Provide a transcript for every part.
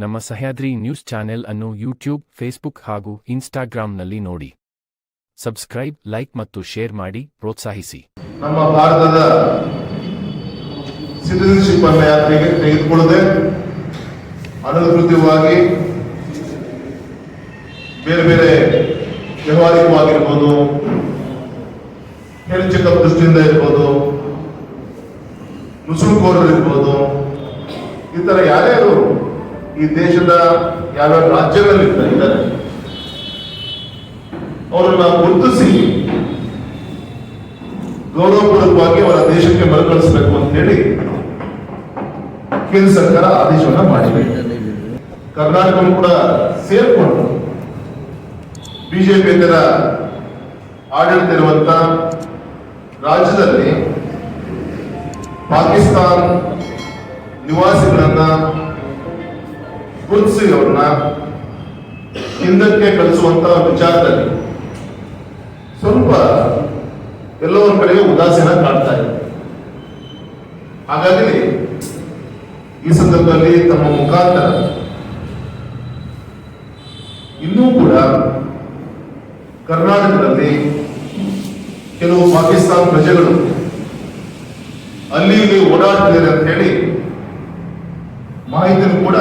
ನಮ್ಮ Sahyadri news channel ಅನ್ನು YouTube, Facebook ಹಾಗೂ ಇನ್ಸ್ಟಾಗ್ರಾಂನಲ್ಲಿ ನೋಡಿ. ಸಬ್ಸ್ಕ್ರೈಬ್, ಲೈಕ್ ಮತ್ತು ಶೇರ್ ಮಾಡಿ, ಪ್ರೋತ್ಸಾಹಿಸಿ. ನಮ್ಮ ಭಾರತದ ಸಿಟಿಸನ್ಶಿಪ್ ಅನ್ನು ಯಾತ್ರೆಗೆ ತೆಗೆದುಕೊಳ್ಳದೆ, ಅನಧಿಕೃತವಾಗಿ ಬೇರೆ ಬೇರೆ ವ್ಯವಹಾರಿಕವಾಗಿರ್ಬೋದು ಹೆಲ್ತ್ ಚೆಕಪ್ ದೃಷ್ಟಿಯಿಂದ ಇರ್ಬೋದು, ನುಸುಳುಕೋರರು ಇರ್ಬೋದು, ಈ ಥರ ಯಾರ್ಯಾರು ಈ ದೇಶದ ಯಾವ್ಯಾವ ರಾಜ್ಯಗಳಲ್ಲಿ ಇದ್ದಾರೆ. ಅವರನ್ನ ಗುರುತಿಸಿ ಗೌರವಪೂರ್ವಕವಾಗಿ ಅವರ ದೇಶಕ್ಕೆ ಮರುಕಳಿಸಬೇಕು ಅಂತ ಹೇಳಿ ಕೇಂದ್ರ ಸರ್ಕಾರ ಆದೇಶವನ್ನ ಮಾಡಿದೆ. ಕರ್ನಾಟಕ ಕೂಡ ಸೇರ್ಕೊಂಡು ಬಿಜೆಪಿಯೇತರ ಆಡಳಿತ ಇರುವಂತ ರಾಜ್ಯದಲ್ಲಿ ಪಾಕಿಸ್ತಾನ್ ನಿವಾಸಿಗಳನ್ನ ಗುರುತಿಸಿ ಅವ್ರನ್ನ ಹಿಂದಕ್ಕೆ ಕಳಿಸುವಂತ ವಿಚಾರದಲ್ಲಿ ಸ್ವಲ್ಪ ಎಲ್ಲೋ ಒಂದ್ ಕಡೆಗೆ ಉದಾಸೀನ ಕಾಡ್ತಾ ಇದೆ. ಹಾಗಾಗಿ ಈ ಸಂದರ್ಭದಲ್ಲಿ ತಮ್ಮ ಮುಖಾಂತರ ಇನ್ನೂ ಕೂಡ ಕರ್ನಾಟಕದಲ್ಲಿ ಕೆಲವು ಪಾಕಿಸ್ತಾನ ಪ್ರಜೆಗಳು ಅಲ್ಲಿ ಇಲ್ಲಿ ಓಡಾಡ್ತಿದ್ದಾರೆ ಅಂತ ಹೇಳಿ ಮಾಹಿತಿಯನ್ನು ಕೂಡ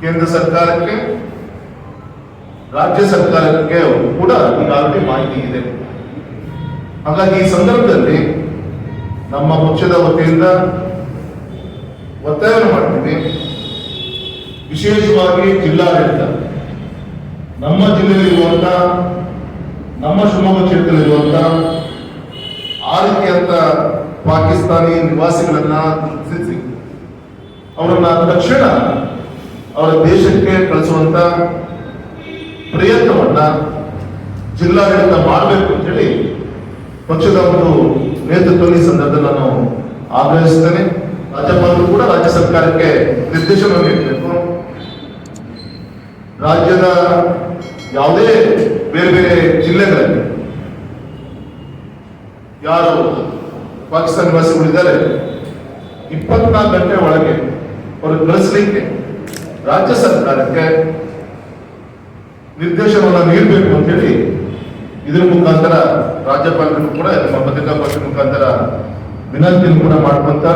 ಕೇಂದ್ರ ಸರ್ಕಾರಕ್ಕೆ, ರಾಜ್ಯ ಸರ್ಕಾರಕ್ಕೆ ಕೂಡ ಈಗಾಗಲೇ ಮಾಹಿತಿ ಇದೆ. ಹಾಗಾಗಿ ಈ ಸಂದರ್ಭದಲ್ಲಿ ನಮ್ಮ ಪಕ್ಷದ ವತಿಯಿಂದ ಒತ್ತಾಯವನ್ನು ಮಾಡ್ತೀವಿ. ವಿಶೇಷವಾಗಿ ಜಿಲ್ಲಾಡಳಿತ. ನಮ್ಮ ಜಿಲ್ಲೆಯಲ್ಲಿರುವಂತ, ನಮ್ಮ ಶಿವಮೊಗ್ಗ ಕ್ಷೇತ್ರದಲ್ಲಿರುವಂತ ಆ ರೀತಿಯಂತ ಪಾಕಿಸ್ತಾನಿ ನಿವಾಸಿಗಳನ್ನ ಗುರುತಿಸಿ, ಅವರನ್ನ ತಕ್ಷಣ ಅವರ ದೇಶಕ್ಕೆ ಕಳಿಸುವಂತ ಪ್ರಯತ್ನವನ್ನ ಜಿಲ್ಲಾಡಳಿತ ಮಾಡಬೇಕು ಅಂತ ಹೇಳಿ ಪಕ್ಷದ ಒಂದು ನೇತೃತ್ವದಲ್ಲಿ ಸಂದರ್ಭದಲ್ಲಿ ನಾನು ಆಗ್ರಹಿಸ್ತೇನೆ ರಾಜ್ಯಪಾಲರು ಕೂಡ ರಾಜ್ಯ ಸರ್ಕಾರಕ್ಕೆ ನಿರ್ದೇಶನ ನೀಡಬೇಕು. ರಾಜ್ಯದ ಯಾವುದೇ ಬೇರೆ ಬೇರೆ ಜಿಲ್ಲೆಗಳಲ್ಲಿ ಯಾರು ಪಾಕಿಸ್ತಾನ ನಿವಾಸಿಗಳಿದ್ದಾರೆ, ಇಪ್ಪತ್ನಾಲ್ಕು ಗಂಟೆ ಒಳಗೆ ಅವರು ಕಳಿಸ್ಲಿಕ್ಕೆ ರಾಜ್ಯ ಸರ್ಕಾರಕ್ಕೆ ನಿರ್ದೇಶನವನ್ನು ನೀಡಬೇಕು ಅಂತ ಹೇಳಿ ಇದರ ಮುಖಾಂತರ ರಾಜ್ಯಪಾಲರಿಗೂ ಕೂಡ, ನಮ್ಮ ಪತ್ರಿಕಾ ಮುಖಾಂತರ ವಿನಂತಿಯನ್ನು ಕೂಡ ಮಾಡ್ಕೊಂತ